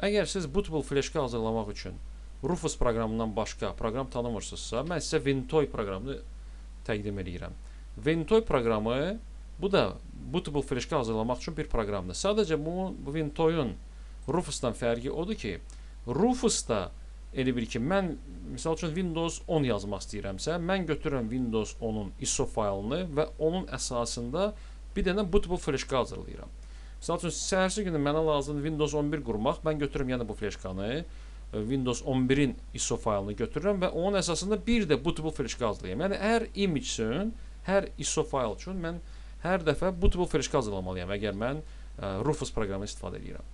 Əgər siz bootable fleşka hazırlamaq üçün Rufus proqramından başqa proqram tanımırsınızsa, mən sizə Vintoy proqramını təqdim edirəm. Vintoy proqramı bu da bootable fleşka hazırlamaq üçün bir proqramdır. Sadəcə bu, Vintoyun Rufusdan fərqi odur ki, Rufusda elə bir ki, mən misal üçün Windows 10 yazmaq istəyirəmsə, mən götürürəm Windows 10-un ISO faylını və onun əsasında bir dənə bootable fleşka hazırlayıram. Misal üçün səhərsi günü mənə lazımdır Windows 11 qurmaq. Mən götürürəm yəni bu fleşkanı, e, Windows 11-in ISO faylını götürürəm və onun əsasında bir də bootable fleşka hazırlayıram. Yəni hər image üçün, hər ISO fayl üçün mən hər dəfə bootable fleşka hazırlamalıyam əgər mən ə, Rufus proqramını istifadə edirəm.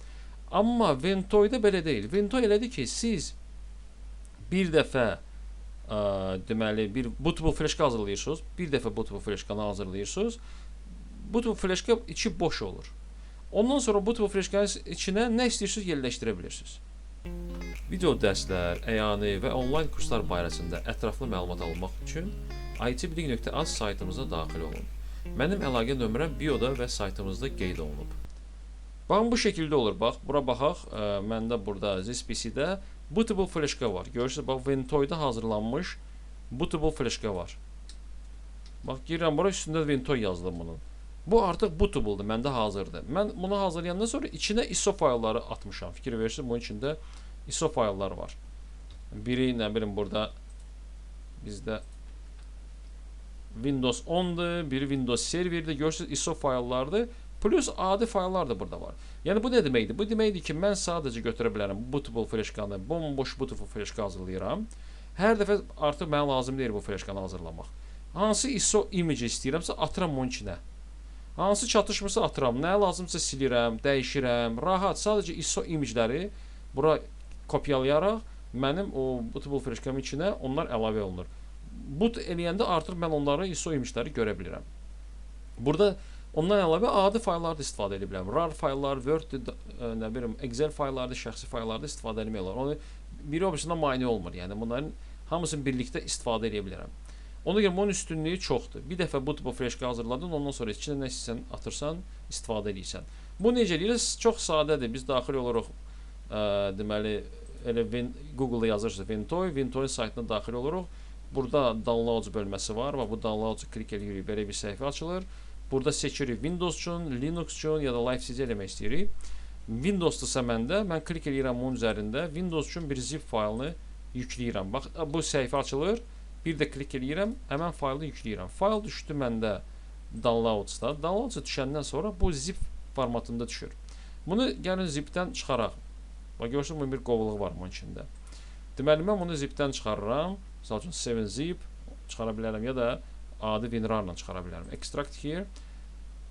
Amma Ventoy-da belə deyil. Ventoy elədir ki, siz bir dəfə ə, deməli bir bootable fleşka hazırlayırsınız, bir dəfə bootable fleşkanı hazırlayırsınız. Bootable fleşka içi boş olur. Ondan sonra bootable fleşkanın içinə nə istəyirsiniz yerləşdirə bilirsiniz. Video dərslər, əyani və onlayn kurslar barəsində ətraflı məlumat almaq üçün itbilik.az saytımıza daxil olun. Mənim əlaqə nömrəm bioda və saytımızda qeyd olunub. Baxın bu şəkildə olur. Bax, bura baxaq. Ə, məndə burada ZSPC-də bootable fleşka var. Görürsüz, bax Ventoy-da hazırlanmış bootable fleşka var. Bax, girirəm bura üstündə Ventoy yazılıb bunun. Bu artıq bootable-dır, məndə hazırdır. Mən bunu hazırlayandan sonra içinə ISO faylları atmışam. Fikir verirsiniz, bunun içində ISO fayllar var. Biri nə bilim burada bizdə Windows 10'dur, biri Windows Server'dir. Görürsüz ISO fayllardır. Plus adi fayllar da burada var. Yəni bu nə deməkdir? Bu deməkdir ki, mən sadəcə götürə bilərəm bootable fleşkanı, bomboş bootable fleşka hazırlayıram. Hər dəfə artıq mənə lazım deyil bu fleşkanı hazırlamaq. Hansı ISO image istəyirəmsə atıram onun içinə. Hansı çatışmırsa atıram. Nə lazımsa silirəm, dəyişirəm. Rahat sadəcə ISO image-ləri bura kopyalayaraq mənim o bootable fleşkamın içinə onlar əlavə olunur. Boot eləyəndə artıq mən onları ISO image-ləri görə bilirəm. Burada ondan əlavə adi fayllarda istifadə edə bilərəm. RAR fayllar, Word, ə, nə bilim, Excel fayllarda, şəxsi fayllarda istifadə etmək olar. Onu biri o birisindən mane olmur. Yəni bunların hamısını birlikdə istifadə edə bilərəm. Ona görə bunun üstünlüyü çoxdur. Bir dəfə bootable fleşka hazırladın, ondan sonra içinə nə istəsən atırsan, istifadə edirsən. Bu necə eləyirsən? Çox sadədir. Biz daxil oluruq ə, deməli elə Win Google-da yazırsınız Vintoy, Vintoy saytına daxil oluruq. Burada download bölməsi var və bu download klik edirik, belə bir səhifə açılır. Burada seçirik Windows üçün, Linux üçün ya da Live-CC eləmək istəyirik. Windows-dırsa məndə, mən klik edirəm onun üzərində. Windows üçün bir zip faylını yükləyirəm. Bax, bu səhifə açılır. Bir də klik edirəm, həmən faylı yükləyirəm. Fayl düşdü məndə downloads-da. Downloads düşəndən sonra bu zip formatında düşür. Bunu gəlin zipdən çıxaraq. Bax görürsünüz bunun bir qovluğu var bunun içində. Deməli mən bunu zipdən çıxarıram. Məsəl üçün 7zip çıxara bilərəm ya da adi WinRAR-la çıxara bilərəm. Extract here.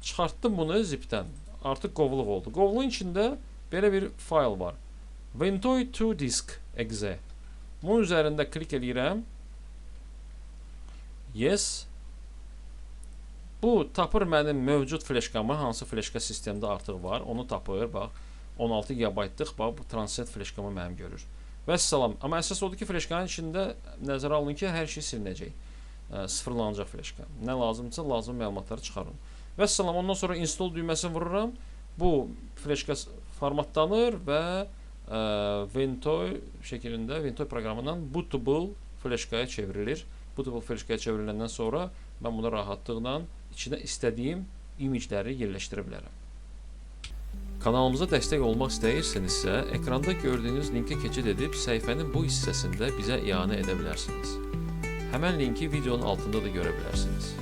Çıxartdım bunu zipdən. Artıq qovluq oldu. Qovluğun içində belə bir fayl var. Ventoy 2 disk exe. Bunun üzərində klik eləyirəm. Yes. Bu tapır mənim mövcud fleşkamı, hansı fleşka sistemdə artıq var, onu tapır. Bax, 16 GB-lıq bax bu transit fleşkamı mənim görür. Və salam. Amma əsas odur ki, fleşkanın içində nəzərə alın ki, hər şey silinəcək. Ə, sıfırlanacaq fleşka. Nə lazımdırsa, lazım məlumatları çıxarın. Və salam. Ondan sonra install düyməsini vururam. Bu fleşka formatlanır və ə, Ventoy şəklində Ventoy proqramından bootable fleşkaya çevrilir. Bootable fleşkaya çevriləndən sonra mən bunu rahatlıqla içinə istədiyim imicləri yerləşdirə bilərəm. Kanalımıza dəstək olmaq istəyirsinizsə, ekranda gördüyünüz linkə keçid edib səhifənin bu hissəsində bizə iyanə edə bilərsiniz. Həmən linki videonun altında da görə bilərsiniz.